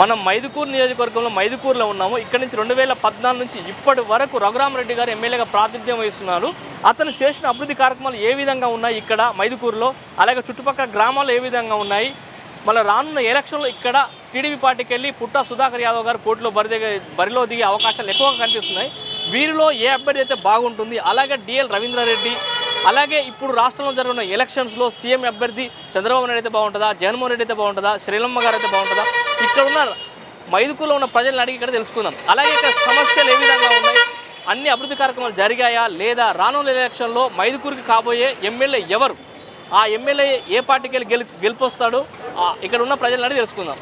మనం మైదుకూరు నియోజకవర్గంలో మైదుకూరులో ఉన్నాము. ఇక్కడ నుంచి రెండు వేల పద్నాలుగు నుంచి ఇప్పటి వరకు రఘురామరెడ్డి గారు ఎమ్మెల్యేగా ప్రాతినిధ్యం వహిస్తున్నారు. అతను చేసిన అభివృద్ధి కార్యక్రమాలు ఏ విధంగా ఉన్నాయి ఇక్కడ మైదుకూరులో? అలాగే చుట్టుపక్కల గ్రామాలు ఏ విధంగా ఉన్నాయి? మళ్ళీ రానున్న ఎలక్షన్లో ఇక్కడ టీడీపీ పార్టీకి వెళ్ళి పుట్ట సుధాకర్ యాదవ్ గారు పోటీలో బరి బరిలో దిగే అవకాశాలు ఎక్కువగా కనిపిస్తున్నాయి. వీరిలో ఏ అభ్యర్థి అయితే బాగుంటుంది? అలాగే డిఎల్ రవీంద్రారెడ్డి అలాగే ఇప్పుడు రాష్ట్రంలో జరుగుతున్న ఎలక్షన్స్లో సీఎం అభ్యర్థి చంద్రబాబు నాయుడు అయితే బాగుంటుందా? జగన్మోహన్ రెడ్డి అయితే బాగుంటుందా? శ్రీలమ్మ గారు అయితే బాగుంటుందా? ఇక్కడ ఉన్న మైదుకులో ఉన్న ప్రజలను అడిగి ఇక్కడ తెలుసుకుందాం. అలాగే ఇక్కడ సమస్యలు ఏ విధంగా ఉన్నాయి? అన్ని అభివృద్ధి కార్యక్రమాలు జరిగాయా లేదా? రానున్న ఎలక్షన్లో మైదుకూరుకి కాబోయే ఎమ్మెల్యే ఎవరు? ఆ ఎమ్మెల్యే ఏ పార్టీకి వెళ్ళి గెలు గెలిపొస్తాడు? ఇక్కడ ఉన్న ప్రజలను అడిగి తెలుసుకుందాం.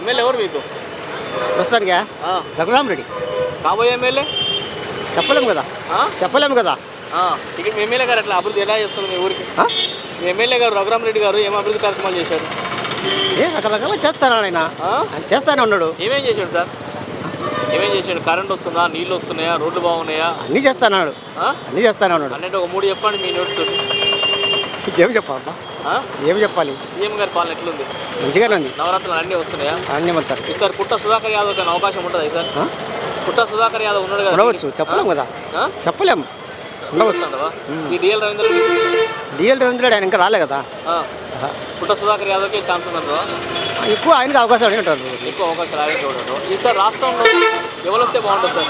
ఎమ్మెల్యే ఎవరు మీకు? ప్రస్తుతానికా? రఘురామ్ రెడ్డి. కాబోయే ఎమ్మెల్యే? చెప్పలేము కదా? చెప్పలేము కదా. ఇక్కడ మీ ఎమ్మెల్యే గారు ఎట్లా అభివృద్ధి ఎలా చేస్తున్నారు మీ ఊరికి? మీ ఎమ్మెల్యే గారు రఘురామ్ రెడ్డి గారు ఏం అభివృద్ధి కార్యక్రమాలు చేశారు? ఏ రకరకాల చేస్తాను ఆయన. చేస్తానే ఉన్నాడు. ఏమేం చేశాడు సార్? ఏమేం చేశాడు? కరెంట్ వస్తుందా? నీళ్ళు వస్తున్నాయా? రోడ్లు బాగున్నాయా? అన్నీ చేస్తాను ఆ? అన్నీ చేస్తానే ఉన్నాడు. అన్నట్టు ఒక మూడు చెప్పండి మీ నోటితో ఏం చెప్పాలబ్బా? ఆ? ఏం చెప్పాలి? సీఎం గారి పాలన ఎట్లుంది? మంచిగానే ఉంది. నవరాత్రులు అన్నీ వస్తున్నాయా? అన్నీ మంచారు ఈసారి పుట్ట సుధాకర్ యాదవ్ కానీ అవకాశం ఉంటుంది సార్? పుట్ట సుధాకర్ యాదవ్ ఉన్నాడు కదా ఉండవచ్చు. చెప్పలేము కదా? చెప్పలేము? ఈ డిఎల్ రవీంద్ర రెడ్డి డిఎల్ రవీంద్ర రెడ్డి ఆయన ఇంకా రాలే కదా. పుట్ట సుధాకర్ యాదవ్కి ఛాన్స్ ఉందంటావా? ఎక్కువ ఆయనకి అవకాశం ఉంటారు. ఎక్కువ అవకాశాలు ఆయన చూడరు ఈసారి రాష్ట్రంలో ఎవరు వస్తే బాగుంటుంది సార్?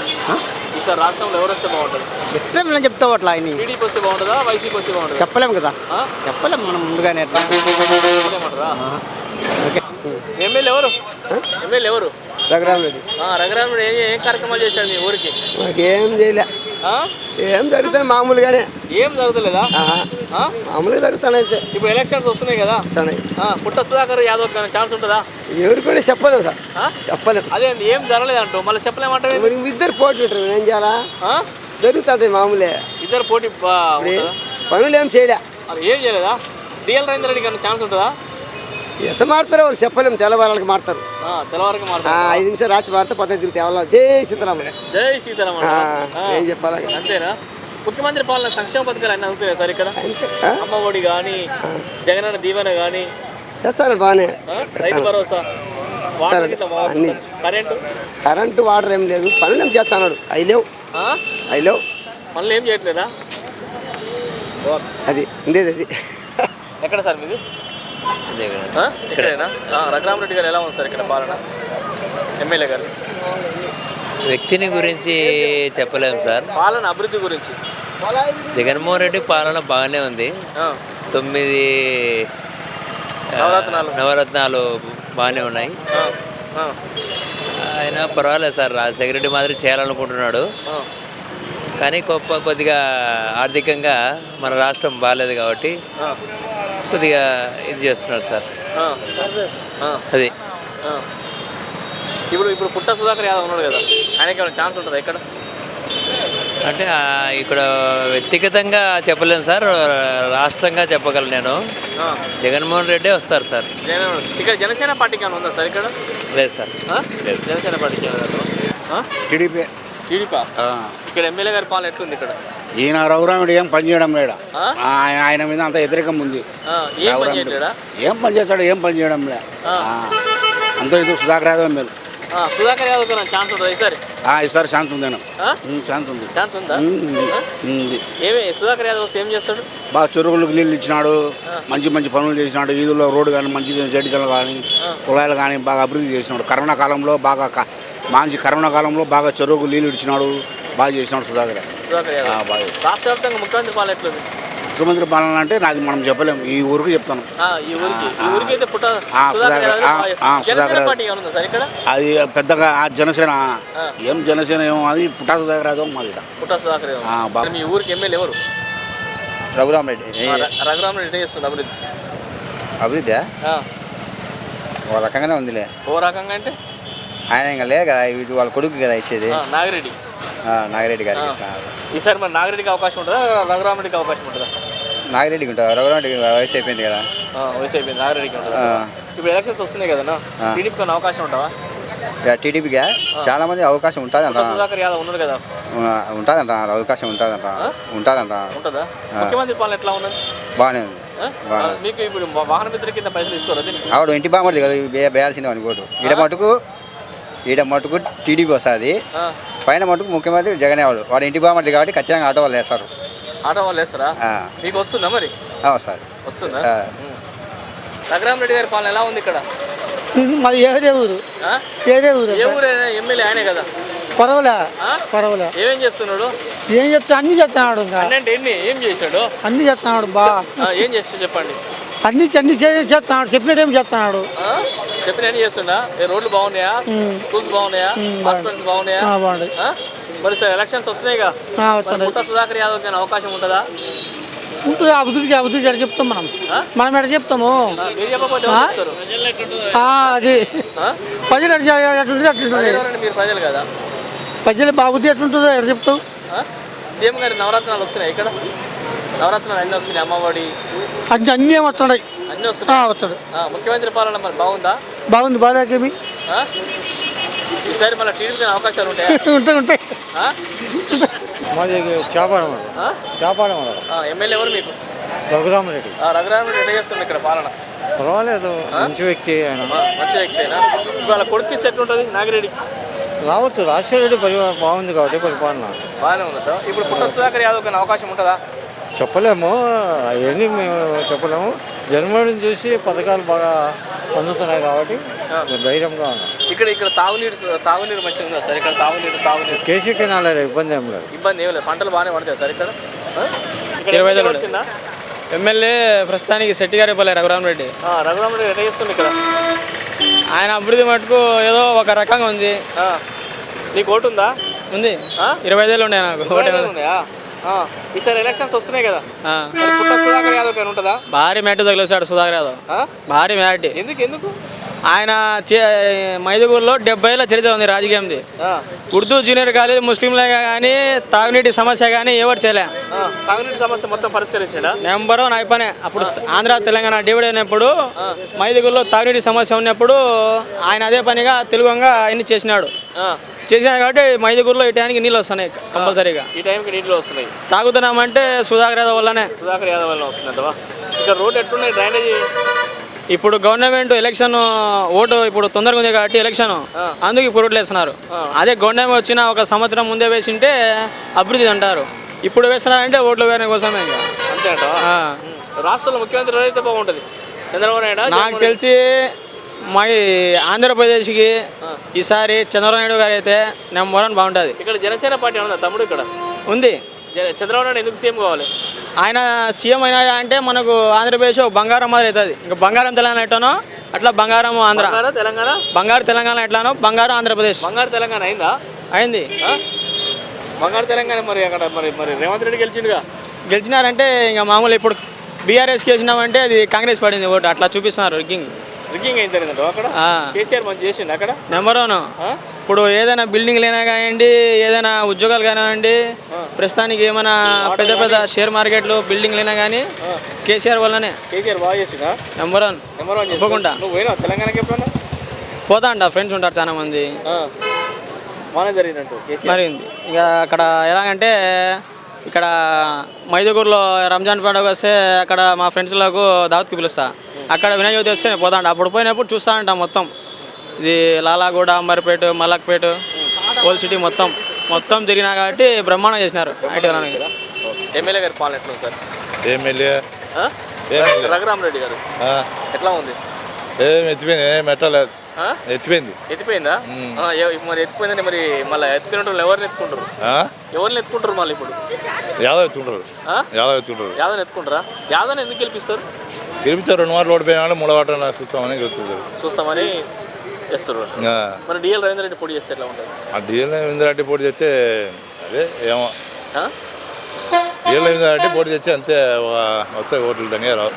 ఈసారి రాష్ట్రంలో ఎవరు వస్తే బాగుంటుంది? ఎట్లా మనం చెప్తావు అట్లా ఆయన టీడీపీ వస్తే బాగుంటుందా? వైసీపీ వస్తే బాగుంటుందా? చెప్పలేము కదా? చెప్పలేము మనం ముందుగానే ఎట్లా? ఎమ్మెల్యే ఎవరు? ఎమ్మెల్యే ఎవరు? రఘురామ్ రెడ్డి. ఆ, రఘురాముడు ఏం ఏం కార్యక్రమాలు చేశాడు మీ ఊరికి? మాకేం చేయలే? ఏం జరుగుతుంది మామూలుగానే. ఏం జరుగుతలేదా? మామూలుగా జరుగుతానైతే ఇప్పుడు ఎలక్షన్స్ వస్తున్నాయి కదా. పుట్ట సుధాకర్ యాదవ్ ఛాన్స్ ఉంటుందా? ఎవరు కూడా చెప్పలేము సార్? చెప్పలేము. అదే అండి ఏం జరగలేదంటూ? మళ్ళీ చెప్పలేమంటారు ఇద్దరు పోటీ ఉంటారు ఏం చేయాలా? ఆ? జరుగుతుంటాయి మామూలే. ఇద్దరు పోటీ? పనులు ఏం చేయలే. అది ఏం చేయలేదా? డిఎల్ రవీంద్ర రెడ్డి కానీ ఛాన్స్ ఉంటుందా? ఎట్లా మారుతారో వాళ్ళు చెప్పలేము తెల్లవారాలకు మారుతారు. తెల్లవారికి ఆ, ఐదు నిమిషాలు రాత్రి మారితే పద్ధతి ఎవరు జై సీతారామయ్య జై సీతారామన్. ఆ, ఏం చెప్పాలి? అంతేనా? ముఖ్యమంత్రి పాలన సంక్షేమ పథకాలు అన్నీ అందుతాయి సార్ ఇక్కడ? అంతే. ఆ? అమ్మ ఒడి కానీ జగనన్న దీవెన కానీ చేస్తారు బాగానే. రైతు భరోసా. వాటర్ గిట్ల బాగా అన్ని. కరెంటు? కరెంటు వాటర్ ఏం లేదు. పనులు ఏం చేస్తాడు అవి లేవు. ఆ? అవి లేవు. మళ్ళీ ఏం చేయట్లేదా? ఓ, అది ఉండేది అది. ఎక్కడ సార్ ఆ? ఇక్కడేనా? ఆ, రఘురామరెడ్డి గారు ఎలా ఉంది సార్ ఇక్కడ పాలన? ఎమ్మెల్యే గారు. వ్యక్తిని గురించి చెప్పలేము సార్. పాలన అభివృద్ధి గురించి. జగన్మోహన్ రెడ్డి పాలన బాగానే ఉంది. తొమ్మిది నవరత్నాలు. నవరత్నాలు బాగానే ఉన్నాయి. ఆయన పర్వాలేదు సార్ రాజశేఖర రెడ్డి మాదిరి చేయాలనుకుంటున్నాడు. కానీ గొప్ప కొద్దిగా ఆర్థికంగా మన రాష్ట్రం బాగాలేదు కాబట్టి కొద్దిగా ఇది చేస్తున్నాడు సార్. అది. ఇప్పుడు ఇప్పుడు పుట్ట సుధాకర్ యాదవ్ ఉన్నాడు కదా ఆయనకి ఏమైనా ఛాన్స్ ఉంటుందా ఇక్కడ? అంటే ఆ, ఇక్కడ వ్యక్తిగతంగా చెప్పలేను సార్ రాష్ట్రంగా చెప్పగలను నేను. జగన్మోహన్ రెడ్డి వస్తారు సార్. జగన్ ఇక్కడ జనసేన పార్టీకి ఏమైనా ఉందా సార్ ఇక్కడ? లేదు సార్? జనసేన పార్టీకి? టీడీపీ. టీడీపా ఇక్కడ ఎమ్మెల్యే గారి పాలన ఎట్లుంది ఇక్కడ? ఈయన రఘురాముడు ఏం పని చేయడం లేడా? ఆయన ఆయన మీద అంత వ్యతిరేకం ఉంది. ఏం పని చేస్తాడు ఏం పని చేయడం లే. అంత ఇది సుధాకర్ యాదవ్ మేలు సుధాకర్ యాదవ్ ఛాన్స్ ఈసారి? ఛాన్స్ ఉంది. ఛాన్స్ ఉంది? ఛాన్స్ ఏమి సుధాకర్ యాదవ్ ఏం చేస్తాడు? బాగా చెరువులకు నీళ్ళు ఇచ్చినాడు. మంచి మంచి పనులు చేసినాడు ఈదుల్లో రోడ్డు కానీ మంచి జడికలు కానీ. కుళాయిలు కానీ బాగా అభివృద్ధి చేసినాడు. కరోనా కాలంలో బాగా మంచి కరోనా కాలంలో బాగా చెరువుకు నీళ్ళు ఇచ్చినాడు బాగా చేసినాడు సుధాకర్ సుధాకర్ ఆ, యాదవ్ బాగా. రాష్ట్ర వ్యాప్తంగా ముఖ్యమంత్రి పాలన ఎట్లుంది? ముఖ్యమంత్రి పాలన అంటే నాది మనం చెప్పలేము ఈ ఊరికి చెప్తాను. ఈ ఊరికి. ఈ అయితే పుట్ట సుధాకర్ అది పెద్దగా ఆ జనసేన. ఏం జనసేన ఏమో అది మాది. పుట్ట సుధాకర్ యాదవ్. ఆ, బాగా. మరి మీ ఊరికి ఎమ్మెల్యే ఎవరు? రఘురామ్ రెడ్డి. ఆ, ర- రఘురామరెడ్డి ఎట్లా చేస్తుంది అభివృద్ధి. అభివృద్ధి ఓ రకంగానే ఉందిలే. ఓ రకంగా అంటే? ఆయన ఇంకా లేదు కదా వీటి వాళ్ళ కొడుకు కదా ఇచ్చేది. నాగిరెడ్డి. నాగిరెడ్డి గారికి. ఈసారి మరి నాగిరెడ్డికి అవకాశం ఉంటుందా? రఘురామరెడ్డికి అవకాశం ఉంటుందా? నాగిరెడ్డికి ఉంటావు రఘురామ్ రెడ్డికి వయసు అయిపోయింది కదా. వయసు అయిపోయింది. నాగిరెడ్డికి ఉంటుందా. ఇప్పుడు ఎలక్షన్స్ వస్తున్నాయి కదా. టీడీపీకి అవకాశం ఉంటావా ఇక టీడీపీగా చాలా మంది అవకాశం సుధాకర్ యాదవ్ ఉన్నారు కదా. ఉంటుందంట. అవకాశం ఉంటుందంట. ఉంటుందంట. ఉంటుందా? ముఖ్యమంత్రి పాలన ఎట్లా ఉన్నది? బాగానే ఉంది. మీకు ఇప్పుడు వాహన మిత్ర కింద పైసలు ఇస్తారా ఆవిడ ఇంటి బాగుంటుంది కదా వేయాల్సిందే అని కోటు ఈడ మటుకు ఈడ మటుకు టీడీపీ వస్తుంది. పైన మటుకు ముఖ్యమంత్రి జగనే వాడు వాడు ఇంటి బాగుంటుంది కాబట్టి ఖచ్చితంగా ఆటో వాళ్ళు వేస్తారు. ఆటో వాళ్ళు వేస్తారా? ఆ, మీకు వస్తుందా మరి? ఆ, వస్తుంది. రఘురామ్ రెడ్డి గారి పాలన ఎలా ఉంది ఇక్కడ? మాది ఏదే ఊరు? ఏదే ఊరు ఏ ఎమ్మెల్యే ఆయనే కదా? పర్వాలే? పర్వాలే. ఏమేం చేస్తున్నాడు? ఏం చెప్తా అన్ని చేస్తున్నాడు ఎన్ని? ఏం చేశాడు? అన్ని చేస్తున్నాడు బా. ఆ, ఏం చేస్తా చెప్పండి? అన్ని అన్ని చేస్తున్నాడు. చెప్పినట్టు ఏం చేస్తున్నాడు? ఆ? చెప్పిన ఏ రోడ్లు బాగున్నాయా. స్కూల్స్ బాగున్నాయా? హాస్పిటల్స్ బాగున్నాయా? మరి సార్ ఎలక్షన్స్ వస్తున్నాయిగా. వచ్చాడు పుట్ట సుధాకర్ యాదవ్ కానీ అవకాశం ఉంటుందా? ఉంటుంది అభివృద్ధికి అభివృద్ధికి ఎక్కడ చెప్తాం మనం? మనం ఎక్కడ చెప్తాము? అది? ప్రజలు ఎట్టుంటుంది అట్టుంటుంది ప్రజలు కదా? ప్రజలు బాబుద్ది ఎట్టుంటుందో ఎక్కడ చెప్తావు ఆ? సీఎం గారి నవరత్నాలు వస్తున్నాయి ఇక్కడ? నవరత్నాలు అన్నీ వస్తున్నాయి అమ్మఒడి. అన్ని అన్నీ వస్తున్నాయి. అన్నీ వస్తున్నాయి? వస్తాడు ముఖ్యమంత్రి పాలన మరి బాగుందా? బాగుంది బాగాలేకేమి? ఈసారి మళ్ళీ టీడీపీ అవకాశాలు ఉంటాయా? ఉంటాయి ఉంటాయి? మాది చేపాడం? చేపాడం ఆ, ఎమ్మెల్యే ఎవరు మీకు? రఘురామరెడ్డి ఆ, రఘురామరెడ్డి ఎట్లా చేస్తుంది ఇక్కడ పాలన? పర్వాలేదు మంచి వ్యక్తి ఆయన. మంచి వ్యక్తేనా ఇవాళ కొడుకు ఇస్తే ఎట్లుంటుంది నాగిరెడ్డి? రావచ్చు రాజశేఖర రెడ్డి పరిపాలన బాగుంది కాబట్టి పరిపాలన. బాగానే ఉందా ఇప్పుడు పుట్ట సుధాకర్ యాదవ్ కానీ అవకాశం ఉంటుందా? చెప్పలేము. అవన్నీ మేము చెప్పలేము. జన్మడిని చూసి పథకాలు బాగా అందుతున్నాయి కాబట్టి ధైర్యంగా ఉన్నాం. ఇక్కడ ఇక్కడ తాగునీరు తాగునీరు మంచిగా ఉందా సార్? ఇక్కడ తాగునీరు తాగునీరు. కేసీ కెనాల ఇబ్బంది ఏం లేదు. ఇబ్బంది ఏం లేదు. పంటలు బాగానే పడతాయి సార్ ఇక్కడ? ఇరవై ఎమ్మెల్యే ఐదు వచ్చిందా? ఎమ్మెల్యే ప్రస్తుతానికి శెట్టిగారేపల్లి రఘురామరెడ్డి. రఘురామరెడ్డి ఎట్లా చేస్తుంది ఇక్కడ? ఆయన అభివృద్ధి మటుకు ఏదో ఒక రకంగా ఉంది. ఆ. నీకు ఓటు ఉందా? ఉంది? ఇరవై ఐదేళ్ళు ఉన్నాయి నాకు. ఓటు ఐదు. ఈసారి ఎలక్షన్స్ వస్తున్నాయి కదా. ఆ. మరి పుట్ట సుధాకర్ యాదవ్ కానీ ఉంటుందా? భారీ మ్యాట్ తగిలేశాడు సుధాకర్ యాదవ్? భారీ మ్యాట్. ఎందుకు ఎందుకు? ఆయన మైదుగూరులో డెబ్బైల చరిత్ర ఉంది రాజకీయంది. ఉర్దూ జూనియర్ కాలేజ్ ముస్లింలే కానీ తాగునీటి సమస్య కానీ ఎవరు చేయలే. తాగునీటి సమస్య మొత్తం పరిష్కరించాడా? నెంబర్ వన్ అయిపోయినాయి. అప్పుడు ఆంధ్ర తెలంగాణ డివైడ్ అయినప్పుడు మైదుగుల్లో తాగునీటి సమస్య ఉన్నప్పుడు ఆయన అదే పనిగా తెలుగుగా అన్ని చేసినాడు. ఆ. చేసినాడు కాబట్టి మైదుగురులో ఈ టైంకి నీళ్ళు వస్తున్నాయి కంపల్సరీగా. ఈ టైంకి నీటిలో వస్తున్నాయి. తాగుతున్నామంటే సుధాకర్ యాదవ్ వల్లనే. సుధాకర్ యాదవ్ వల్ల వస్తుందంటవా? ఇక్కడ రోడ్ ఎట్లున్నాయి? డ్రైనేజీ? ఇప్పుడు గవర్నమెంట్ ఎలక్షన్ ఓటు ఇప్పుడు తొందరగా ఉంది కాబట్టి ఎలక్షన్ అందుకు ఇప్పుడు ఓట్లు వేస్తున్నారు. అదే గవర్నమెంట్ వచ్చిన ఒక సంవత్సరం ముందే వేసింటే అభివృద్ధి అంటారు. ఇప్పుడు వేస్తున్నారంటే ఓట్లు వేయడం కోసమే అంతే. రాష్ట్రంలో ముఖ్యమంత్రి ఎవరైతే బాగుంటుంది? చంద్రబాబు నాయుడు నాకు తెలిసి మా ఆంధ్రప్రదేశ్కి ఈసారి చంద్రబాబు నాయుడు గారు అయితే నెంబర్ వన్ బాగుంటుంది. ఇక్కడ జనసేన పార్టీ ఉందా తమ్ముడు ఇక్కడ? ఉంది. చంద్రబాబు నాయుడు ఎందుకు సీఎం కావాలి? ఆయన సీఎం అయినా అంటే మనకు ఆంధ్రప్రదేశ్ ఒక బంగారం మాదిరి అవుతుంది. ఇంకా బంగారం తెలంగాణ ఎట్లానో అట్లా బంగారం ఆంధ్ర. తెలంగాణ? బంగారు తెలంగాణ ఎట్లానో బంగారం ఆంధ్రప్రదేశ్. బంగారు తెలంగాణ అయిందా? అయింది? బంగారు తెలంగాణ మరి అక్కడ మరి మరి రేవంత్ రెడ్డి గెలిచిండుగా? గెలిచినారంటే ఇంకా మామూలు ఇప్పుడు బీఆర్ఎస్కి వేసినామంటే అది కాంగ్రెస్ పడింది ఓటు అట్లా చూపిస్తున్నారు రిగ్గింగ్. రిగ్గింగ్ అయింది జరిగిందంట అక్కడ. కేసీఆర్ మంచి చేసిండు అక్కడ? Number one? ఇప్పుడు ఏదైనా బిల్డింగ్లు అయినా కానివ్వండి ఏదైనా ఉద్యోగాలు కానివ్వండి ప్రస్తుతానికి ఏమైనా పెద్ద పెద్ద షేర్ మార్కెట్లు బిల్డింగ్లు అయినా కానీ కేసీఆర్ వల్లనే. కేసీఆర్ బాగా చేసిండా? నెంబర్ వన్ నెంబర్ వన్ తప్పకుండా. నువ్వు పోయినావు? తెలంగాణకి ఎప్పుడన్నా? పోతా అంట ఫ్రెండ్స్ ఉంటారు చాలా మంది. ఆ. బాగానే జరిగినట్టు కేసీఆర్. మరి ఇక అక్కడ ఎలాగంటే ఇక్కడ మైదుగూరులో రంజాన్ పండుగ వస్తే అక్కడ మా ఫ్రెండ్స్లకు దావత్కి పిలుస్తా. అక్కడ వినాయక చవితి వస్తే పోతాంట అప్పుడు పోయినప్పుడు చూస్తా అంట మొత్తం. ఇది లాలాగూడ అంబర్పేట మలక్పేట ఓల్డ్ సిటీ మొత్తం. మొత్తం తిరిగినా కాబట్టి బ్రహ్మాండం చేసినారు. ఎమ్మెల్యే గారి పాలన ఎట్లా ఉంది సార్? ఎమ్మెల్యే. రఘురామ్ రెడ్డి గారు. ఎట్లా ఉంది? ఏం ఎత్తిపోయింది? ఏం ఎట్టలేదు? ఎత్తిపోయింది. ఎత్తిపోయిందా? మరి ఎత్తిపోయిందని మరి మళ్ళీ ఎత్తుకునే వాళ్ళు ఎవరిని ఎత్తుకుంటారు? ఎవరిని ఎత్తుకుంటారు మళ్ళీ ఇప్పుడు? యాదవ్ ఎత్తుకుంటారు? యాదవ్ ఎత్తుకుంటారు. యాదవ్ని ఎత్తుకుంటారా? యాదవ్ని ఎందుకు గెలిపిస్తారు? గెలిపితే రెండు మార్లు ఓడిపోయిన మూడో వాట చూస్తామని గెలుచుకుంటారు. చూస్తామని చేస్తారు. మరి డిఎల్ రవీంద్ర రెడ్డి పోటీ చేస్తే ఎట్లా ఉంటుంది? ఆ డిఎల్ ఇందిరారెడ్డి పోటీ తెచ్చే అదే ఏమో? డిఎల్ ఇందిరారెడ్డి పోటీ తెచ్చే అంతే వచ్చాయి ఓట్లు దండిగా రావు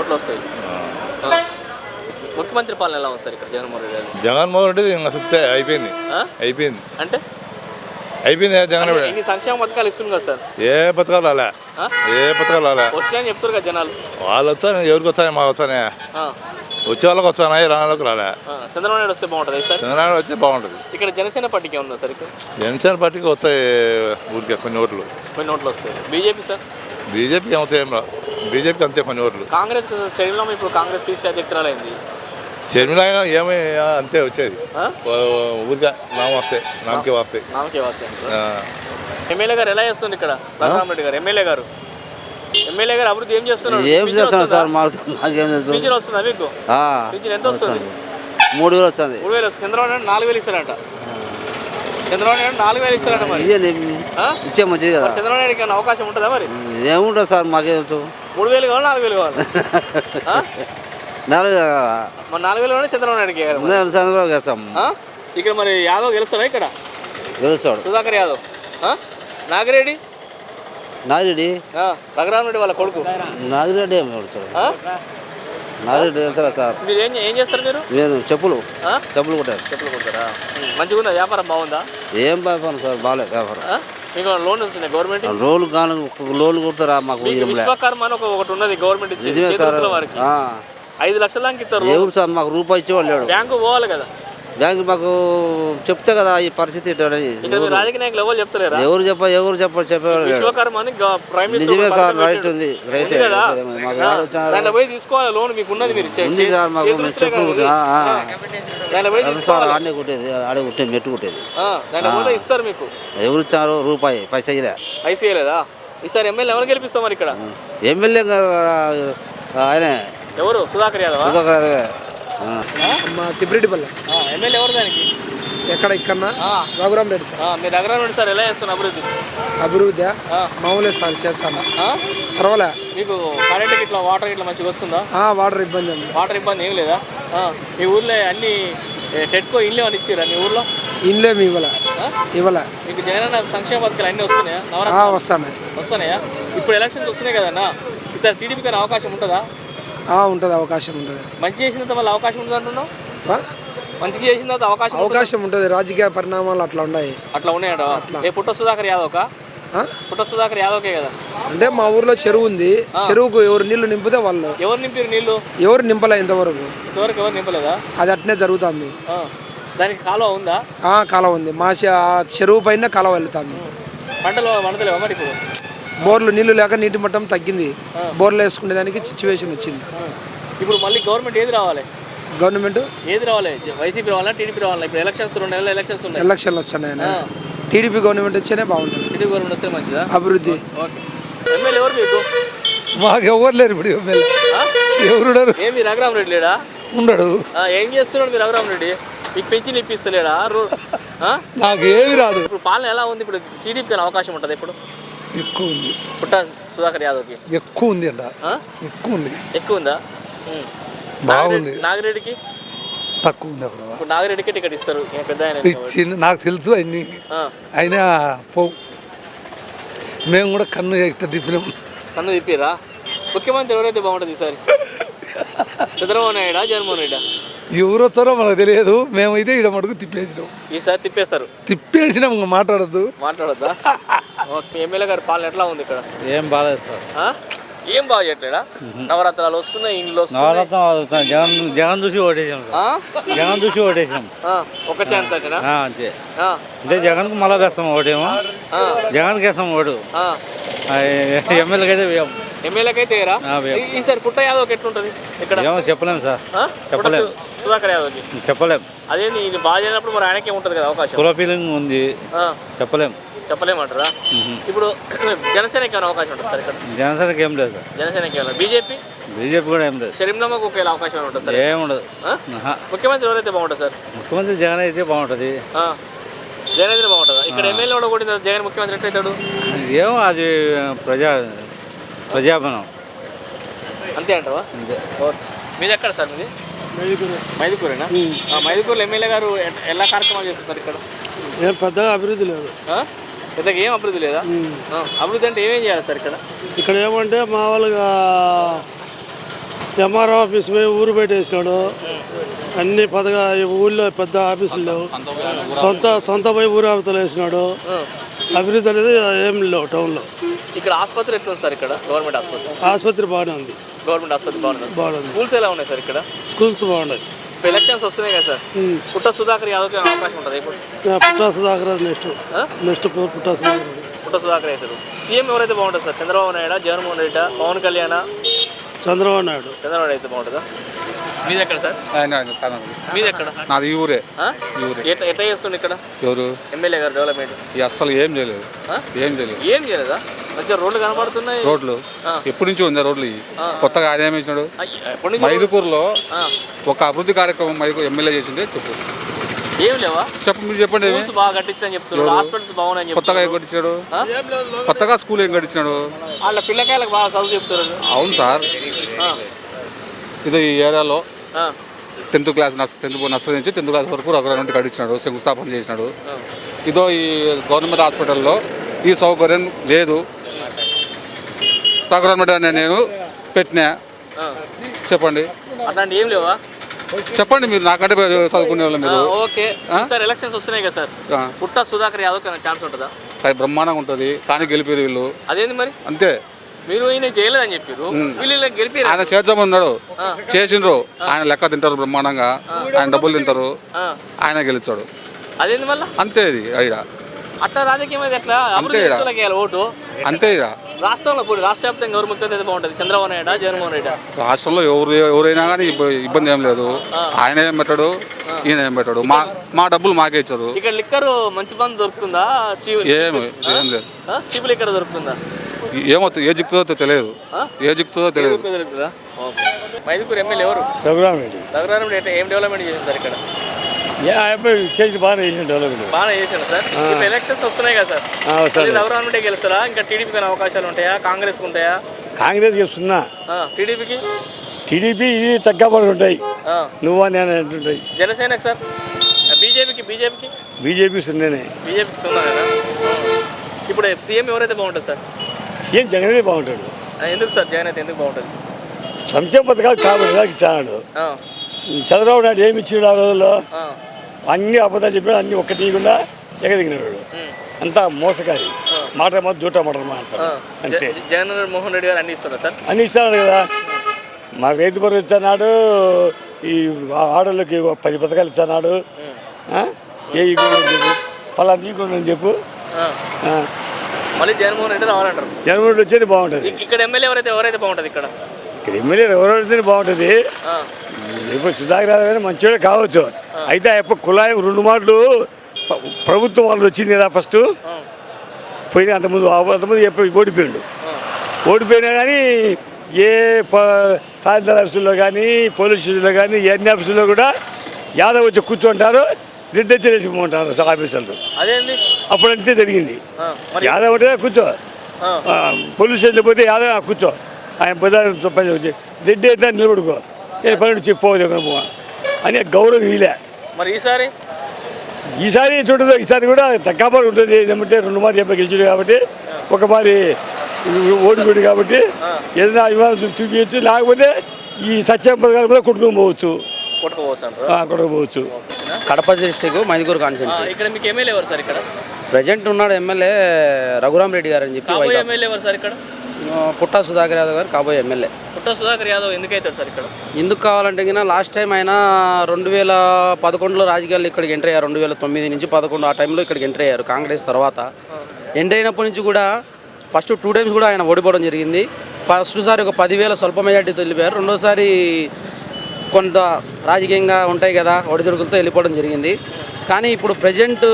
ఓట్లు వస్తాయి. ముఖ్యమంత్రి పాలన ఎలా ఉంది సార్ ఇక్కడ? జగన్మోహన్ రెడ్డి గారు? జగన్మోహన్ రెడ్డి ఇంకా సుత్తే అయిపోయింది. ఆ? అయిపోయింది. అంటే? అయిపోయింది జగన్ రెడ్డి. ఇన్ని సంక్షేమ పథకాలు ఇస్తుంది కదా సార్. ఏ పథకాలు రాలే. ఆ? ఏ పథకాలు రాలే. వస్తాయని చెప్తారు కదా జనాలు. వాళ్ళు వచ్చా ఎవరికి వచ్చాయి మాకు వచ్చానే ఆ. వచ్చే వాళ్ళకి వస్తున్నాయి రాని వాళ్ళకి రాలే. ఆ, చంద్రబాబు నాయుడు వస్తే బాగుంటుంది ఈసారి చంద్రబాబు వచ్చే బాగుంటుంది. ఇక్కడ జనసేన పార్టీకి ఉందా సార్ ఇక్కడ? జనసేన పార్టీకి వస్తాయి ఊరికే కొన్ని ఓట్లు. కొన్ని నోట్లు వస్తాయి. BJP sir? బీజేపీకి ఏమవుతాయి ఏం బీజేపీకి అంతే కొన్ని ఓట్లు. కాంగ్రెస్ శరీరంలో ఇప్పుడు కాంగ్రెస్ పీసీ అధ్యక్షురాలైంది. షర్మిల అయినా ఏమీ అంతే వచ్చేది. ఆ? ఊరికే నామ వస్తాయి నామకే వస్తాయి నామకే వాస్తే ఆ. ఎమ్మెల్యే గారు ఎలా చేస్తుంది ఇక్కడ? రెడ్డి గారు ఎమ్మెల్యే గారు. ఎమ్మెల్యే గారు అభివృద్ధి ఏం చేస్తున్నారు? ఏం పింఛన్ చేస్తాం వస్తుందా? సార్? మాకు మాకేం తెలుసు పింఛన్ వస్తుందా మీకు? ఆ, పింఛన్ ఎంత వస్తుంది? మూడు వేలు వస్తుంది. మూడు వేలు వస్తుంది. చంద్రబాబు నాయుడు నాలుగు వేలు ఇస్తారంట చంద్రబాబు నాయుడు నాలుగు వేలు ఇస్తారంట మరి. ఇదే ఆ? ఇచ్చే మంచిది కదా. చంద్రబాబు అవకాశం ఉంటుందా మరి? ఏముంటుంది సార్ మాకేం తెలుసు. మూడు వేలు కావాలి? నాలుగు వేలు కావాలి? నాలుగు మరి నాలుగు వేలు చంద్రబాబు నాయుడుకి చంద్రబాబు చేస్తాం? ఇక్కడ మరి యాదవ్ గెలుస్తాడా ఇక్కడ? గెలుస్తాడు. సుధాకర్ యాదవ్? నాగిరెడ్డి? నాగిరెడ్డి? ఆ, రఘురామ్ రెడ్డి వాళ్ళ కొడుకు. నాగిరెడ్డి ఏం గెలుస్తాడు నాగిరెడ్డి తెలుసా సార్? మీరు ఏం ఏం చేస్తారు మీరు? నేను చెప్పులు. ఆ? చెప్పులు కొట్టారు చెప్పులు కొడతారా? మంచిగా ఉందా వ్యాపారం బాగుందా? ఏం వ్యాపారం సార్? బాగాలేదు వ్యాపారం. ఆ? మీకు లోన్ వస్తున్నాయి గవర్నమెంట్ రోడ్లు కాను లోన్లు కొడతారా? మాకు మీకు ఇయ్యంలే. విశ్వకర్మ అని ఒక ఒకటి ఉన్నది గవర్నమెంట్ ఇచ్చేది. నిజమే సార్. వారికి. ఆ. ఐదు లక్షల దాకా ఇస్తారు ఎవరు సార్? మాకు రూపాయి ఇచ్చేవాళ్ళు లేడు. బ్యాంకు పోవాలి కదా. బ్యాంక్ మాకు చెప్తే కదా ఈ పరిస్థితి రాజకీయ నాయకులు ఎవరు చెప్తలేరా? ఎవరు చెప్ప ఎవరు చెప్ప మినిస్టర్ నిజమే సార్ రైట్. ఉంది. రైట్ తీసుకోవాలి లోన్ మీకు ఉన్నది మీరు ఉంది సార్ మాకు సార్ ఆడనే కొట్టేది ఆడే కొట్టే మెట్టు కొట్టేది. ఇస్తారు మీకు. ఎవరు ఇచ్చారు? రూపాయి పైసా ఇలే ఐసీఏ లేదా ఈసారి ఎమ్మెల్యే ఎవరు గెలిపిస్తాం మరి ఇక్కడ? ఎమ్మెల్యే ఆయన. ఎవరు? సుధాకర్ యాదవ్? ఇంకొక మా తిప్పిరెడ్డిపల్లె ఎమ్మెల్యే ఎవరు దానికి? ఎక్కడ ఇక్కడ రఘురామ్ రెడ్డి సార్. మీరు రఘురామ్ రెడ్డి సార్ ఎలా చేస్తున్నారు అభివృద్ధి? అభివృద్ధి. మామూలే సార్ చేస్తాను? పర్వాలే. మీకు కరెంట్ ఇట్లా వాటర్ ఇట్లా మంచిగా వస్తుందా? వాటర్ ఇబ్బంది వాటర్ ఇబ్బంది ఏం లేదా? మీ ఊర్లో అన్ని టెట్కో ఇల్లు అని ఇచ్చిరా మీ ఊర్లో? మీ ఇవ్వలే? ఇవ్వలే. మీకు జగన్ సంక్షేమ పథకాలు అన్నీ వస్తున్నాయా? వస్తాను వస్తున్నాయా. ఇప్పుడు ఎలక్షన్స్ వస్తున్నాయి కదన్నా? ఈసారి టీడీపీకి అవకాశం ఉంటుందా? ఉంటుంది అవకాశం ఉంటుంది. మంచి చేసిన తర్వాత మళ్ళీ అవకాశం ఉంటుంది అంటున్నావు? మంచిగా చేసిన తర్వాత అవకాశం? అవకాశం ఉంటుంది రాజకీయ పరిణామాలు అట్లా ఉన్నాయి. అట్లా ఉన్నాయట? ఏ పుట్ట సుధాకర్ యాదవ్కా? ఆ? పుట్ట సుధాకర్ యాదవ్కే కదా? అంటే మా ఊర్లో చెరువు ఉంది. చెరువుకు ఎవరు నీళ్ళు నింపితే వాళ్ళు. ఎవరు నింపారు నీళ్ళు ఎవరు నింపలే ఇంతవరకు. ఇంతవరకు ఎవరు నింపలేదా? అది అట్నే జరుగుతుంది. దానికి కాలువ ఉందా? కాలువ ఉంది. మా చెరువు పైన కాలువ వెళ్తుంది. పంటలు వండలేవా మరి ఇప్పుడు? బోర్లు నీళ్ళు లేక నీటి మట్టం తగ్గింది. బోర్లు వేసుకునే దానికి సిచ్యువేషన్ వచ్చింది. ఇప్పుడు మళ్ళీ గవర్నమెంట్ ఏది రావాలి? గవర్నమెంట్ ఏది రావాలి? వైసీపీ రావాలా టీడీపీ రావాలా? ఇప్పుడు ఎలక్షన్స్ రెండు నెలల ఎలక్షన్స్ ఉన్నాయి. ఎలక్షన్లు వచ్చాయి టీడీపీ గవర్నమెంట్ వచ్చేనే బాగుంటుంది. టీడీపీ గవర్నమెంట్ వస్తే మంచిదా? అభివృద్ధి. ఓకే. ఎమ్మెల్యే ఎవరు మీకు? మాకు ఎవరు లేరు ఇప్పుడు ఎమ్మెల్యే? ఎవరున్నారు ఏమి రఘురామ్ రెడ్డి లేడా? ఉండడు. ఏం చేస్తున్నాడు మీరు రఘురామ్ రెడ్డి? మీకు పెంచి ఇప్పిస్తలేడా? నాకు ఏమి రాదు. ఇప్పుడు పాలన ఎలా ఉంది? ఇప్పుడు టీడీపీకి అవకాశం ఉంటుంది ఇప్పుడు? ఎక్కువ ఉంది. పుట్ట సుధాకర్ యాదవ్కి? ఎక్కువ ఉంది అంట? ఎక్కువ ఉంది. ఎక్కువ ఉందా. బాగుంది. నాగిరెడ్డి- నాగిరెడ్డికి? తక్కువ ఉంది అక్కడ నాగిరెడ్డికి టికెట్ ఇస్తారు. ఇచ్చింది నాకు తెలుసు అన్ని అయినా పో. మేము కూడా కన్ను ఎట్ట తిప్పినాం. కన్ను తిప్పిరా? ముఖ్యమంత్రి ఎవరైతే బాగుంటుంది ఈసారి చంద్రబాబు నాయుడా జగన్మోహన్ రెడ్డా? ఎవరు వస్తారో మనకు తెలియదు. మేమైతే ఈడ మటుకు తిప్పేసినాం. ఈసారి తిప్పేస్తారు. తిప్పేసినాం ఇంకా మాట్లాడద్దు. మాట్లాడొద్దా? ఓకే ఎమ్మెల్యే గారి పాలన ఎట్లా ఉంది ఇక్కడ? ఏం బాగాలేదు సార్. ఆ? ఏం బాగా చేయట్లేడా నవరాత్రాలు వస్తున్నాయి ఇండ్లు వస్తున్నాయి. నవరత్నం జగన్ జగన్ చూసి ఓటేసాం సార్. ఆ? జగన్ చూసి ఓటేసాం. ఆ, ఒక ఛాన్స్ అంటేనా? ఆ, అంతే. ఆ, అంటే జగన్కు మళ్ళా వేస్తాం ఓటేమో. ఆ, జగన్కి వేస్తాం ఓటు. ఆ. ఎమ్మెల్యేకి అయితే వేయం. ఎమ్మెల్యేకి అయితే ఏరా? ఆ, వేయం. ఈ- ఈసారి పుట్ట యాదవ్కి ఎట్లుంటుంది ఇక్కడ? ఏమో చెప్పలేం సార్. ఆ? పుట్ట చెప్పలేం. సు- సుధాకర్ యాదవ్కి? చెప్పలేం. అదేంటి ఇది బాగా చేయనప్పుడు మరి ఆయనకే ఉంటుంది కదా అవకాశం? కుల ఫీలింగ్ ఉంది. ఆ, చెప్పలేం. చెప్పలేమంటారా? ఇప్పుడు జనసేనకి ఏమైనా అవకాశం ఉంటుంది సార్ ఇక్కడ? జనసేనకి ఏం లేదు సార్. జనసేనకి ఏమైనా? బీజేపీ? బీజేపీ కూడా ఏం లేదు షరీంనమ్మకు ఒకేలా అవకాశం ఉంటుంది సార్? ఏం ఉండదు. ఆ? ఆహా. ముఖ్యమంత్రి ఎవరైతే బాగుంటుంది సార్? ముఖ్యమంత్రి జగన్ అయితే బాగుంటుంది. ఆ. జగన్ అయితే బాగుంటుందా? ఇక్కడ ఎమ్మెల్యే కూడా కొట్టిన జగన్ ముఖ్యమంత్రి ఎట్లయితాడు? ఏమో అది ప్రజా ప్రజాపనం అంతే అంటావా? ఓకే. మీది ఎక్కడ సార్ మీది? మైదుకూరేనా? ఆ, మైదుకూరులో ఎమ్మెల్యే గారు ఎలా కార్యక్రమాలు చేస్తారు ఇక్కడ? ఏం పెద్దగా అభివృద్ధి లేదు. పెద్దగా ఏం అభివృద్ధి లేదా? అభివృద్ధి అంటే ఏమేం చేయాలి సార్ ఇక్కడ? ఇక్కడ ఏమంటే మామూలుగా ఎంఆర్ఓ ఆఫీస్ పోయి ఊరు పెట్టేసినాడు. అన్ని పదగా ఊళ్ళో పెద్ద ఆఫీసులు లేవు. సొంత సొంత పోయి ఊరు ఆఫీసులు వేసినాడు. అభివృద్ధి అనేది ఏం లేవు టౌన్లో. ఇక్కడ ఆసుపత్రి ఎట్లుంది సార్ ఇక్కడ? గవర్నమెంట్ ఆసుపత్రి. ఆసుపత్రి బాగానే ఉంది. గవర్నమెంట్ ఆసుపత్రి బాగుంది. బాగుంది. స్కూల్స్ ఎలా ఉన్నాయి సార్ ఇక్కడ? స్కూల్స్ బాగున్నాయి. ఇప్పుడు ఎలక్షన్స్ వస్తున్నాయి కదా సార్. పుట్ట సుధాకర్ యాదవ్కి అవకాశం ఉంటుంది ఇప్పుడు? పుట్టా సుధాకర్ నెక్స్ట్? నెక్స్ట్ పుట్టా సుధాకర్. పుట్ట సుధాకర్ అవుతారు సీఎం ఎవరైతే బాగుంటుంది సార్? చంద్రబాబు నాయుడు జగన్మోహన్ రెడ్డి పవన్ కళ్యాణ్? చంద్రబాబు నాయుడు. చంద్రబాబు నాయుడు అయితే బాగుంటుందా? మీది ఎక్కడ సార్ మీది ఎక్కడ నాది ఈ ఊరే? ఎట్లా ఎట్లా ఇక్కడ? ఎవరు? ఎమ్మెల్యే గారు డెవలప్మెంట్. ఈ అస్సలు ఏం చేయలేదు? ఏం చేయలేదు. ఏం చేయలేదా? రోడ్లు కనబడుతున్నాయి. రోడ్లు. ఎప్పటి నుంచి ఉంది రోడ్లు కొత్తగా ఏమి ఇచ్చినాడు మైదుపూర్లో ఆ. ఒక అభివృద్ధి కార్యక్రమం మైదుకూరు ఎమ్మెల్యే చేసిండే చెప్పు. ఏం లేవా? చెప్పు మీరు చెప్పండి బాగా కట్టించని చెప్తున్నారు. ఎవరు? హాస్పిటల్స్ బాగున్నాయని కొత్తగా ఏం కట్టించాడు? కొత్తగా స్కూల్ ఏం కట్టించాడు? వాళ్ళ పిల్లకాయలకు బాగా చదువు చెప్తున్నారు. అవును సార్. ఇది ఈ ఏరియాలో tenth class nurse tenth nursery నుంచి టెన్త్ క్లాస్ వరకు రఘురామంటి కట్టించినాడు శంకుస్థాపన చేసినాడు. ఇదో ఈ గవర్నమెంట్ హాస్పిటల్లో ఈ సౌకర్యం లేదు. అనే నేను పెట్టినా. చెప్పండి. అట్లాంటి ఏం లేవా? చెప్పండి మీరు నాకంటే చదువుకునే వాళ్ళు మీరు. ఓకే. సార్ ఎలక్షన్స్ వస్తున్నాయి కదా సార్. పుట్ట సుధాకర్ యాదవ్ ఛాన్స్ ఉంటుందా? అది బ్రహ్మాండంగా ఉంటుంది. కానీ గెలిపేది వీళ్ళు. అదేంది మరి? అంతే. మీరు ఈయన చేయలేదని చెప్పారు వీళ్ళు ఇలా గెలిపారు? ఆయన చేద్దామని ఉన్నాడు. చేసిండ్రు. ఆయన లెక్క తింటారు బ్రహ్మాండంగా. ఆయన డబ్బులు తింటారు. ఆయన గెలిచాడు. అదేంది మళ్ళా? అంతే ఇది అట్లా రాజకీయం అయితే ఎట్లా? వేయాలి ఓటు. అంతే ఇక రాష్ట్రంలో ఇప్పుడు రాష్ట్ర వ్యాప్తంగా ఎవరు ముఖ్యమంత్రి అయితే బాగుంటుంది? చంద్రబాబు నాయుడు జగన్మోహన్ రెడ్డి? రాష్ట్రంలో ఎవరు ఎవరైనా కానీ ఇబ్బ- ఇబ్బంది ఏం లేదు. ఆయన ఏం పెట్టాడు? ఈయన ఏం పెట్టాడు? మా మా డబ్బులు మాకే ఇచ్చారు. ఇక్కడ లిక్కర్ మంచి బంద్ దొరుకుతుందా? చీప్ ఏమి ఏం లేదు. చీప్ లిక్కర్ దొరుకుతుందా? ఏమో ఏ జిక్తుందో తెలియదు. ఏ జిక్తుందో తెలియదు. మైదుకూరు ఎమ్మెల్యే ఎవరు? రఘురామ్ రెడ్డి రఘురామ్ రెడ్డి ఏం డెవలప్మెంట్ చేసింది సార్ ఇక్కడ? చేసి బాగా చేసిన డెవలప్మెంట్ బాగా చేశాను సార్. ఇప్పుడు ఎలక్షన్స్ వస్తున్నాయి కదా సార్. రఘురామ్ రెడ్డి గెలుస్తారా? ఇంకా టీడీపీకి అవకాశాలు ఉంటాయా? కాంగ్రెస్కి ఉంటాయా? కాంగ్రెస్ ఆ, టీడీపీకి? టీడీపీ ఇది తగ్గబడి ఉంటాయి. నువ్వు నేను అంటుంటాయి జనసేనకి సార్? బీజేపీకి బీజేపీకి? బీజేపీ సున్నానే. బీజేపీకి సున్నా ఇప్పుడు సీఎం ఎవరైతే బాగుంటుంది సార్? సీఎం జగనే బాగుంటాడు. ఎందుకు సార్? జగన్ అయితే ఎందుకు బాగుంటుంది? సంక్షేమ పథకాలు కాబట్టి దాకా ఇచ్చాడు. చంద్రబాబు నాయుడు ఏమి ఇచ్చాడు ఆ రోజుల్లో? అన్ని అబద్ధాలు చెప్పాడు అన్ని ఒక్కటి కూడా ఎగదిగినాడు అంతా మోసకారి మాట మాట దూట మాటలు ఆ. మాట్లాడతాడు అంతే జగన్ మోహన్ రెడ్డి గారు అన్ని ఇస్తున్నారు సార్? అన్ని ఇస్తాడు కదా. మాకు రైతు భరోసా ఇస్తున్నాడు ఈ ఆడోళ్ళకి పది పథకాలు ఆ? ఏ ఈ పలానా చెప్పు. మళ్ళీ జగన్మోహన్ రెడ్డి రావాలంటారు. జనవరి వచ్చేది బాగుంటుంది. ఇక్- ఇక్కడ ఎమ్మెల్యే ఎవరైతే ఎవరైతే బాగుంటుంది ఇక్కడ? ఇక్కడ ఎమ్మెల్యే ఎవరు వస్తేనే బాగుంటుంది. ఇప్పుడు సుధాకర్ యాదవ్ గారు మంచివాడే కావచ్చు. అయితే ఎప్పుడు కులాయి రెండు మాటలు ప్రభుత్వం వాళ్ళు వచ్చింది కదా ఫస్ట్. పోయిన అంతకుముందు అంతకుముందు ఎప్పుడు ఓడిపోయిండు. ఓడిపోయినా కానీ ఏ తహసీల్దార్ ఆఫీసుల్లో కానీ పోలీస్ స్టేషన్లో కానీ ఎన్ని ఆఫీసుల్లో కూడా యాదవ్ వచ్చి కూర్చుంటారు. రెడ్డి వేసుకుంటారు ఆఫీసర్లు. అదేంది? అప్పుడు అంతే జరిగింది. యాదవ్ అంటే కూర్చో. పోలీస్ స్టేషన్ పోతే యాదవ్ కూర్చో. ఆయన ప్రధాన వచ్చి రెడ్డి అయితే నిలబడుకో. నేను పని చెప్పోదు అని గౌరవం వీలే మరి ఈసారి? ఈసారి చూడదు ఈసారి కూడా తగ్గబడి ఉంటుంది. ఏమంటే రెండు మారి చెప్పి గెలిచాడు కాబట్టి ఒక మారి ఓడిపోయాడు కాబట్టి ఏదైనా అభిమానం చూపించచ్చు లేకపోతే ఈ సత్యం పథకాలు కూడా కొట్టుకొని పోవచ్చు. ఆ, కొట్టుకోపోవచ్చు కడప డిస్టిక్ మైదుకూరు కాన్స్టిట్యున్సీ. ఇక్కడ మీకు ఎమ్మెల్యే ఎవరు సార్ ఇక్కడ? ప్రజెంట్ ఉన్నాడు ఎమ్మెల్యే రఘురామ్ రెడ్డి గారు అని చెప్పి ఎమ్మెల్యే ఎవరు సార్ ఇక్కడ? పుట్టా సుధాకర్ యాదవ్ గారు కాబోయే ఎమ్మెల్యే. పుట్ట సుధాకర్ యాదవ్ ఎందుకు అవుతారు సార్ ఇక్కడ? ఎందుకు కావాలంటే గిన లాస్ట్ టైం ఆయన రెండు వేల పదకొండులో రాజకీయాల్లో ఇక్కడికి ఎంటర్ అయ్యారు. రెండు వేల తొమ్మిది నుంచి పదకొండు ఆ టైంలో ఇక్కడికి ఎంటర్ అయ్యారు కాంగ్రెస్ తర్వాత. ఎంటర్ అయినప్పటి నుంచి కూడా ఫస్ట్ టూ టైమ్స్ కూడా ఆయన ఓడిపోవడం జరిగింది. ఫస్ట్ సారి ఒక పదివేల స్వల్ప మెజార్టీతో వెళ్ళిపోయారు రెండోసారి కొంత రాజకీయంగా ఉంటాయి కదా ఒడిదుడుకులతో వెళ్ళిపోవడం జరిగింది. కానీ ఇప్పుడు ప్రజెంట్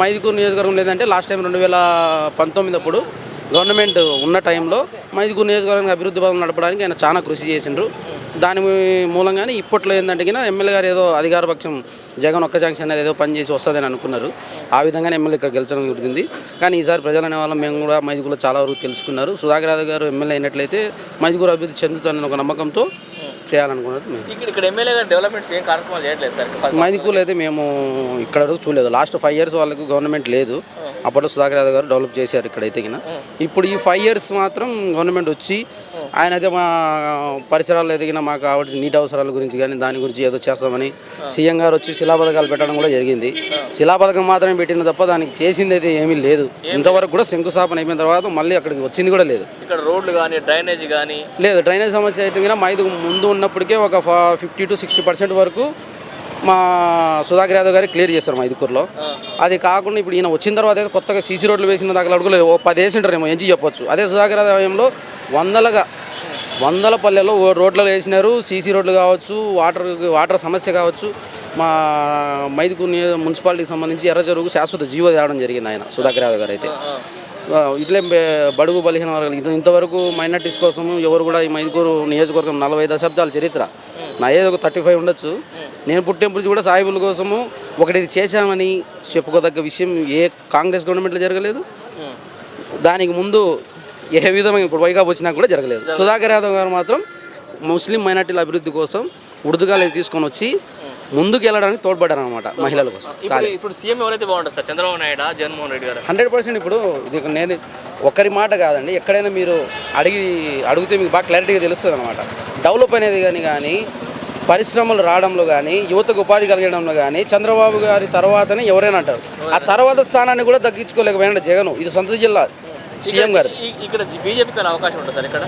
మైదుకూరు నియోజకవర్గం లేదంటే లాస్ట్ టైం రెండు వేల పంతొమ్మిది అప్పుడు గవర్నమెంట్ ఉన్న టైంలో మైదుకూరు నియోజకవర్గం అభివృద్ధి పదం నడపడానికి ఆయన చాలా కృషి చేసిండ్రు. దాని మూలంగానే ఇప్పట్లో ఏంటంటే ఎమ్మెల్యే గారు ఏదో అధికార పక్షం జగన్ ఒక్క జాంక్షన్ అనేది ఏదో పని చేసి వస్తుందని అనుకున్నారు. ఆ విధంగానే ఎమ్మెల్యే ఇక్కడ గెలిచడం జరుగుతుంది కానీ ఈసారి ప్రజలు అనే మేము కూడా మైదుగులో చాలా వరకు తెలుసుకున్నారు. సుధాకర్ యాదవ్ గారు ఎమ్మెల్యే అయినట్లయితే మైదుగురు అభివృద్ధి చెందుతానని ఒక నమ్మకంతో చేయాలనుకున్నారు మేము. ఇక్కడ ఇక్కడ ఎమ్మెల్యే గారు డెవలప్మెంట్స్ ఏం కార్యక్రమాలు చేయట్లేదు సార్? మైదుకూలు అయితే మేము ఇక్కడ వరకు చూడలేదు. లాస్ట్ ఫైవ్ ఇయర్స్ వాళ్ళకు గవర్నమెంట్ లేదు. అప్పట్లో సుధాకర్ యాదవ్ గారు డెవలప్ చేశారు ఇక్కడ అయితే ఇప్పుడు ఈ ఫైవ్ ఇయర్స్ మాత్రం గవర్నమెంట్ వచ్చి ఆయన అయితే మా పరిసరాలు ఎదిగిన మాకు కాబట్టి నీటి అవసరాల గురించి కానీ దాని గురించి ఏదో చేస్తామని సీఎం గారు వచ్చి శిలా పథకాలు పెట్టడం కూడా జరిగింది. శిలా పథకం మాత్రమే పెట్టిన తప్ప దానికి చేసింది అయితే ఏమీ లేదు. ఇంతవరకు కూడా శంకుస్థాపన అయిపోయిన తర్వాత మళ్ళీ అక్కడికి వచ్చింది కూడా లేదు. ఇక్కడ రోడ్లు కానీ డ్రైనేజ్ కానీ? లేదు డ్రైనేజ్ సమస్య అయితే కనుక మా ఇది ముందు ఉన్నప్పటికే ఒక ఫిఫ్టీ టు సిక్స్టీ పర్సెంట్ వరకు మా సుధాకర్ యాదవ్ గారు క్లియర్ చేస్తారు మా ఇదుకూరులో అది కాకుండా ఇప్పుడు ఈయన వచ్చిన తర్వాత అయితే కొత్తగా సీసీ రోడ్లు వేసిన దాకా అడుగులేదు ఓ పది వేసింటారేమో ఎంచి చెప్పొచ్చు. అదే సుధాకర్ యాదవ్ హయాంలో వందలుగా వందల పల్లెల్లో రోడ్లలో వేసినారు. సీసీ రోడ్లు కావచ్చు వాటర్ వాటర్ సమస్య కావచ్చు. మా మైదుకూరు నియో- మున్సిపాలిటీకి సంబంధించి ఎర్ర చెరువుకు శాశ్వత జీవో తేవడం జరిగింది ఆయన సుధాకర్ యాదవ్ గారు అయితే. ఇట్లే బడుగు బలహీన వర్గాలు. ఇంత- ఇంతవరకు మైనార్టీస్ కోసం ఎవరు కూడా ఈ మైదుకూరు నియోజకవర్గం నలభై దశాబ్దాల చరిత్ర నా ఏజ్ ఒక థర్టీ ఫైవ్ ఉండొచ్చు. నేను పుట్టినప్పుడు కూడా సాయిబుల కోసము ఒకటి ఇది చేశామని చెప్పుకోదగ్గ విషయం ఏ కాంగ్రెస్ గవర్నమెంట్లో జరగలేదు. దానికి ముందు ఏ విధమైన ఇప్పుడు వైకాపు వచ్చినా కూడా జరగలేదు. సుధాకర్ యాదవ్ గారు మాత్రం ముస్లిం మైనార్టీల అభివృద్ధి కోసం ఉర్దుగాలు తీసుకొని వచ్చి ముందుకు వెళ్ళడానికి తోడ్పడ్డారు అనమాట మహిళల కోసం. ఇప్పుడు ఇప్పుడు సీఎం ఎవరైతే బాగుంటుంది సార్? చంద్రబాబు నాయుడు జగన్మోహన్ రెడ్డి గారు? హండ్రెడ్ పర్సెంట్ ఇప్పుడు ఇది నేను ఒక్కరి మాట కాదండి ఎక్కడైనా మీరు అడిగి అడిగితే మీకు బాగా క్లారిటీగా తెలుస్తుంది అనమాట డెవలప్ అనేది కానీ కానీ పరిశ్రమలు రావడంలో కానీ యువతకు ఉపాధి కలిగడంలో కానీ చంద్రబాబు గారి తర్వాతనే ఎవరైనా అంటారు. ఆ తర్వాత స్థానాన్ని కూడా తగ్గించుకోలేకపోయినాడు జగన్. ఇది సొంత జిల్లా. సీఎం గారు. ఇక్కడ బీజేపీకి అవకాశం ఉంటుంది సార్ ఇక్కడ?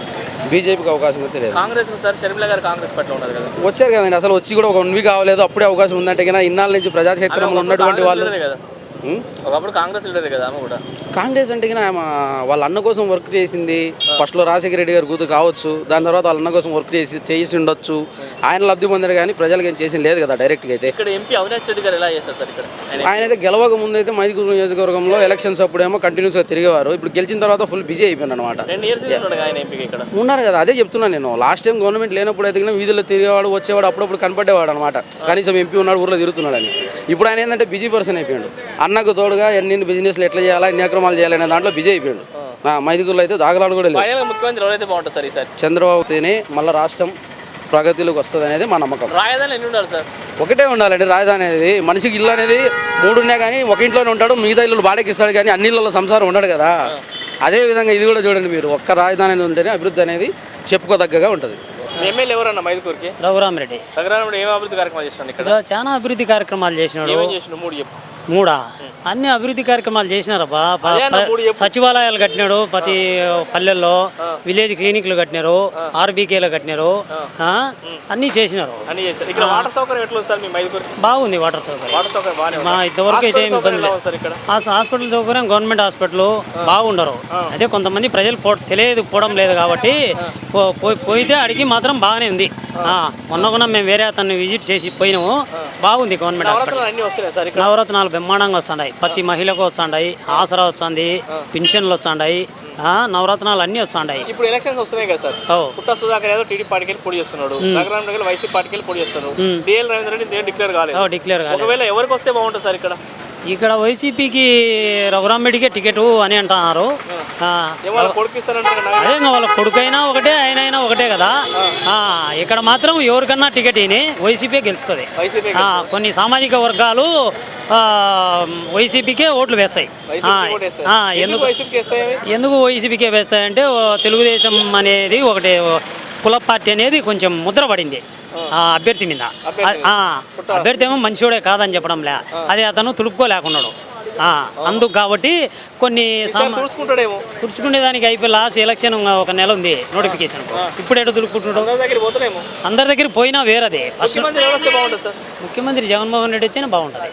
బీజేపీకి అవకాశం అయితే లేదు. కాంగ్రెస్ సార్ షర్మిల గారు కాంగ్రెస్ పట్ల ఉన్నది కదా. వచ్చారు కదండి అసలు వచ్చి కూడా ఒక వన్ వీక్ అవ్వలేదు అప్పుడే అవకాశం ఉందంటే కన్నా ఇన్నాళ్ళ నుంచి ప్రజాక్షేత్రంలో ఉన్నటువంటి వాళ్ళు కదా? ఒకప్పుడు కాంగ్రెస్ లీడరే కదా ఆమె కూడా. కాంగ్రెస్ అంటే ఆమె వాళ్ళ అన్న కోసం వర్క్ చేసింది. ఫస్ట్లో రాజశేఖర రెడ్డి గారు కూతురు కావచ్చు. దాని తర్వాత వాళ్ళ అన్న కోసం వర్క్ చేసి చేసి ఉండొచ్చు. ఆయన లబ్ధి పొందారు కానీ ప్రజలకు ఏం చేసింది లేదు కదా డైరెక్ట్గా అయితే. ఇక్కడ ఎంపీ అవినాష్ రెడ్డి గారు ఎలా చేస్తారు సార్ ఇక్కడ? ఆయన అయితే గెలవక ముందు అయితే మైదుగురు నియోజకవర్గంలో ఎలక్షన్స్ అప్పుడేమో కంటిన్యూస్గా తిరిగేవారు. ఇప్పుడు గెలిచిన తర్వాత ఫుల్ బిజీ అయిపోయాను అనమాట ఉన్నారు కదా అదే చెప్తున్నాను నేను. లాస్ట్ టైం గవర్నమెంట్ లేనప్పుడు అయితే వీధుల్లో తిరిగేవాడు వచ్చేవాడు అప్పుడప్పుడు కనపడేవాడు అనమాట కనీసం ఎంపీ ఉన్నాడు ఊర్లో తిరుగుతున్నాడు అని ఇప్పుడు ఆయన ఏంటంటే బిజీ పర్సన్ అయిపోయాడు. అన్నకు తోడుగా ఎన్ని బిజినెస్లు ఎట్లా చేయాలా ఎన్ని అక్రమాలు చేయాలనే దాంట్లో బిజీ అయిపోయాడు. ఆ, మైదుగురులో అయితే దాగలాడు కూడా లేదు ముఖ్యమంత్రి ఎవరైతే బాగుంటుంది సార్ ఈసారి? చంద్రబాబుతోనే మళ్ళీ రాష్ట్రం ప్రగతిలోకి వస్తుంది అనేది మా నమ్మకం. రాయదాని ఎన్ని ఉండాలి సార్? ఒకటే ఉండాలండి రాజధాని అనేది. మనిషికి ఇల్లు అనేది మూడు ఉన్నాయి కానీ ఒక ఇంట్లోనే ఉంటాడు మిగతా ఇల్లు బాడకి ఇస్తాడు కానీ అన్ని ఇళ్ళలో సంసారం ఉండడు కదా. అదే విధంగా ఇది కూడా చూడండి మీరు ఒక్క రాజధాని అనేది ఉంటేనే అభివృద్ధి అనేది చెప్పుకోదగ్గగా ఉంటుంది. ఎమ్మెల్యే ఎవరన్నా మైదుకూరుకి రఘురామరెడ్డి. దగ్గర ఏం అభివృద్ధి కార్యక్రమాలు చేస్తున్నాను ఇక్కడ? చాలా అభివృద్ధి కార్యక్రమాలు చేసినాడు. మూడు చెప్పు. మూడా? అన్ని అభివృద్ధి కార్యక్రమాలు చేసినారబ్బా. సచివాలయాలు కట్టినాడు ప్రతి పల్లెల్లో విలేజ్ క్లినిక్లు కట్టినారు ఆర్బీకేలు కట్టినారు? అన్నీ చేసినారు. బాగుంది వాటర్ సౌకర్యం. మా? ఇంతవరకు అయితే ఇబ్బంది లేదు. హాస్పిటల్ సౌకర్యం గవర్నమెంట్ హాస్పిటల్ బాగుండరు. అదే కొంతమంది ప్రజలు తెలియదు పోవడం లేదు కాబట్టి పోయితే అడిగి మాత్రం బాగానే ఉంది. మొన్న కూడా మేము వేరే అతన్ని విజిట్ చేసి పోయినాము. బాగుంది గవర్నమెంట్ హాస్పిటల్. నవరత్నాలు బ్రహ్మాండంగా వస్తున్నాయి ప్రతి మహిళకు వస్తున్నాయి ఆసరా వస్తుంది. పెన్షన్లు వస్తున్నాయి ఆ, నవరత్నాలు అన్నీ వస్తున్నాయి ఇప్పుడు ఎలక్షన్స్ వస్తున్నాయి కదా సార్. పుట్ట సుధాకర్ యాదవ్ టీడీ పార్టీకి వెళ్ళి పోటీ చేస్తున్నాడు. నగరం వైసీపీ పార్టీకి వెళ్ళి పోటీ చేస్తున్నాడు డిఎల్ రవీంద్ర రెడ్డి డిక్లేర్ కాలేదు. డిక్లేర్ కాలేదు. ఒకవేళ ఎవరికి వస్తే బాగుంటుంది సార్ ఇక్కడ? ఇక్కడ వైసీపీకి రఘురామ్రెడ్డికే టికెట్ అని అంటున్నారు. అదే ఇంకా వాళ్ళ కొడుకైనా ఒకటే ఆయన అయినా ఒకటే కదా. ఇక్కడ మాత్రం ఎవరికన్నా టికెట్ ఇని వైసీపీ గెలుస్తుంది. కొన్ని సామాజిక వర్గాలు వైసీపీకే ఓట్లు వేస్తాయి. ఎందుకు ఎందుకు వైసీపీకి వేస్తాయంటే తెలుగుదేశం అనేది ఒకటి కుల పార్టీ అనేది కొంచెం ముద్ర పడింది ఆ అభ్యర్థి మీద. అభ్యర్థి ఏమో మంచివాడే కాదని చెప్పడంలే. అది అతను తుడుపుకోలేకున్నాడు అందుకు కాబట్టి కొన్ని సామా చూసుకుంటాడేమో తుడుచుకునే దానికి అయిపోయి లాస్ట్ ఎలక్షన్ ఒక నెల ఉంది నోటిఫికేషన్. ఇప్పుడు ఎటు తుడుపుకుంటున్నాడు? అందరి దగ్గర పోయినా వేరదే. ఫస్ట్ ముఖ్యమంత్రి జగన్మోహన్ రెడ్డి వచ్చినా బాగుంటుంది.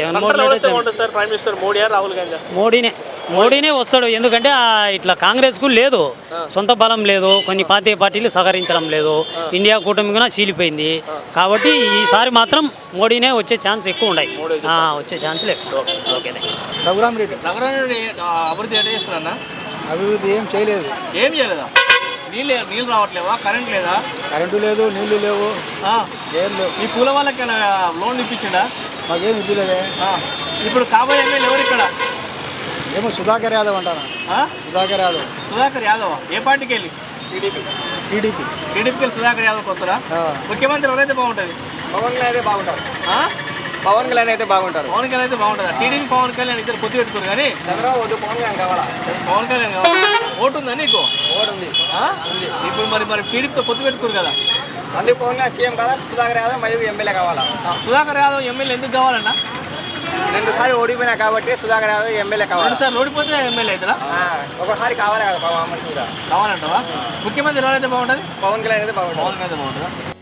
జగన్మోహన్ రెడ్డి మోడీనే. మోడీనే వస్తాడు. ఎందుకంటే ఆ ఇట్లా కాంగ్రెస్కు లేదు. సొంత బలం లేదు. కొన్ని పార్టీ పార్టీలు సహకరించడం లేదు. ఇండియా కూటమి కూడా చీలిపోయింది కాబట్టి ఈసారి మాత్రం మోడీనే వచ్చే ఛాన్స్ ఎక్కువ ఉన్నాయి. ఆ, వచ్చే ఛాన్సులు ఎక్కువ. ఓకేనే రఘురామరెడ్డి నగరం అభివృద్ధి ఎట్లా చేస్తున్నా అభివృద్ధి ఏం చేయలేదు. ఏం చేయలేదా? నీళ్ళు నీళ్ళు రావట్లేవా కరెంట్ లేదా? కరెంటు లేదు నీళ్ళు లేవు. ఆ, ఏం లేవు. ఈ పూల వాళ్ళకి లోన్ ఇప్పించిండా? మాకేం ఆ, ఇప్పుడు కాబోయే ఎమ్మెల్యే ఎవరు ఇక్కడ? ఏమో సుధాకర్ యాదవ్ అంటాను? ఆ? సుధాకర్ యాదవ్. సుధాకర్ యాదవ్. ఏ పార్టీకి వెళ్ళి? టీడీపీ. టీడీపీకి వెళ్ళి సుధాకర్ యాదవ్కి వస్తారా? ముఖ్యమంత్రి ఎవరైతే బాగుంటుంది? పవన్ కళ్యాణ్ బాగుంటారు. ఆ? పవన్ కళ్యాణ్ అయితే బాగుంటారు. పవన్ కళ్యాణ్ అయితే బాగుంటుంది? టీడీపీ పవన్ కళ్యాణ్ ఇద్దరు పొత్తు పెట్టుకోరు కానీ చంద్రబాబు వద్దు పవన్ కళ్యాణ్ కావాలా? పవన్ కళ్యాణ్ కావాలి? ఓటు ఉందా నీకు? ఓటు ఉంది? ఇప్పుడు మరి మరి టీడీపీతో పొత్తు పెట్టుకోరు కదా? అందుకు పవన్ కళ్యాణ్ సీఎం కదా? సుధాకర్ యాదవ్ మరియు ఎమ్మెల్యే కావాలా? సుధాకర్ యాదవ్ ఎమ్మెల్యే ఎందుకు కావాలన్నా? రెండు సార్లు ఓడిపోయినా కాబట్టి సుధాకర్ యాదవ్ ఎమ్మెల్యే కావాలా. సార్లు ఓడిపోతే ఎమ్మెల్యే అవుతారా? ఒకసారి కావాలి కదా పవన్ కూడా. కావాలంటావా? ముఖ్యమంత్రి ఎవరైతే బాగుంటుంది? పవన్ కళ్యాణ్ అయితే బాగుంటుంది. పవన్ కళ్యాణ్ బాగుంటుందా?